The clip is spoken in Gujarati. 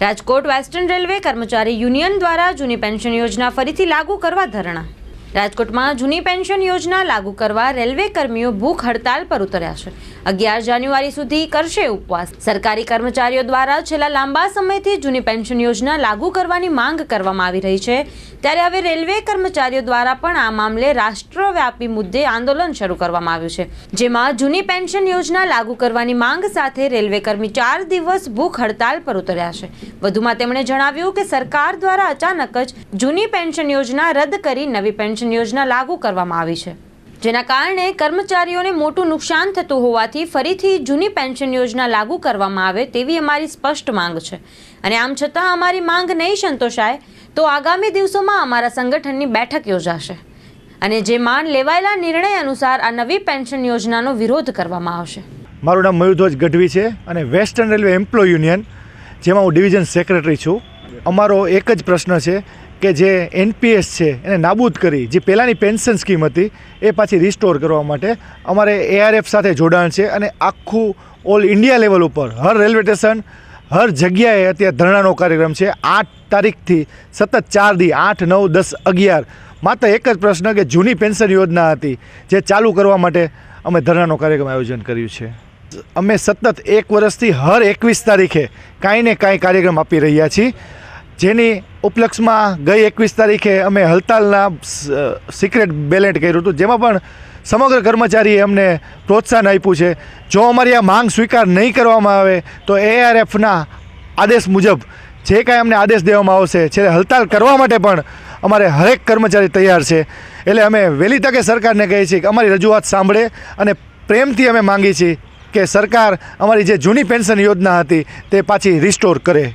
રાજકોટ વેસ્ટર્ન રેલવે કર્મચારી યુનિયન દ્વારા જૂની પેન્શન યોજના ફરીથી લાગુ કરવા ધરણા. રાજકોટમાં જૂની પેન્શન યોજના લાગુ કરવા રેલવે કર્મીઓ ભૂખ હડતાલ પર ઉતર્યા છે. અગિયાર જાન્યુઆરી સુધી કરશે ઉપવાસ. સરકારી કર્મચારીઓ દ્વારા છેલ્લા લાંબા સમયથી જૂની પેન્શન યોજના લાગુ કરવાની માંગ કરવામાં આવી રહી છે. ત્યારે હવે રેલવે કર્મચારીઓ દ્વારા પણ આ મામલે રાષ્ટ્રવ્યાપી મુદ્દે આંદોલન શરૂ કરવામાં આવ્યું છે. જેમાં જૂની પેન્શન યોજના લાગુ કરવાની માંગ સાથે રેલવે કર્મી ચાર દિવસ ભૂખ હડતાલ પર ઉતર્યા છે. વધુમાં તેમણે જણાવ્યું કે સરકાર દ્વારા અચાનક જ જૂની પેન્શન યોજના રદ કરી નવી પેન્શન યોજના લાગુ કરવામાં આવી છે. જેના કારણે કર્મચારીઓને મોટું નુકસાન થતું હોવાથી ફરીથી જૂની પેન્શન યોજના લાગુ કરવામાં આવે તેવી અમારી સ્પષ્ટ માંગ છે. અને આમ છતાં અમારી માંગ નહીં સંતોષાય, તો આગામી દિવસોમાં અમારા સંગઠનની બેઠક યોજાશે. અને જેમાં લેવાયેલા નિર્ણય અનુસાર આ નવી પેન્શન યોજનાનો વિરોધ કરવામાં આવશે. મારું નામ મયુરધ્વજ ગઢવી છે અને વેસ્ટર્ન રેલવે એમ્પ્લોય યુનિયન, જેમાં હું ડિવિઝન સેક્રેટરી છું. અમારો એક જ પ્રશ્ન છે કે જે એનપીએસ છે, એને નાબૂદ કરી, જે પહેલાંની પેન્શન સ્કીમ હતી, એ પાછી રિસ્ટોર કરવા માટે અમારે એઆરએફ સાથે જોડાણ છે અને આખું ઓલ ઇન્ડિયા લેવલ ઉપર, હર રેલવે સ્ટેશન, હર જગ્યાએ અત્યારે ધરણાનો કાર્યક્રમ છે. આઠ તારીખથી સતત ચાર દી, આઠ, નવ, દસ, અગિયાર. માત્ર એક જ પ્રશ્ન કે જૂની પેન્શન યોજના હતી, જે ચાલુ કરવા માટે અમે ધરણાનો કાર્યક્રમ આયોજન કર્યું છે. અમે સતત એક વર્ષથી હર એકવીસ તારીખે કાંઈ ને કાંઈ કાર્યક્રમ આપી રહ્યા છીએ. જેની ઉપલક્ષમાં ગઈ એકવીસ તારીખે અમે હલતાલના સિક્રેટ બેલેન્ટ કર્યું હતું. જેમાં પણ સમગ્ર કર્મચારીએ અમને પ્રોત્સાહન આપ્યું છે. જો અમારી આ માંગ સ્વીકાર નહીં કરવામાં આવે, તો એઆરએફના આદેશ મુજબ જે કાંઈ અમને આદેશ દેવામાં આવશે, છે હલતાલ કરવા માટે પણ અમારે હરેક કર્મચારી તૈયાર છે. એટલે અમે વહેલી તકે સરકારને કહીએ છીએ કે અમારી રજૂઆત સાંભળે અને પ્રેમથી અમે માંગીએ છીએ કે સરકાર અમારી જે જૂની પેન્શન યોજના હતી, તે પાછી રિસ્ટોર કરે.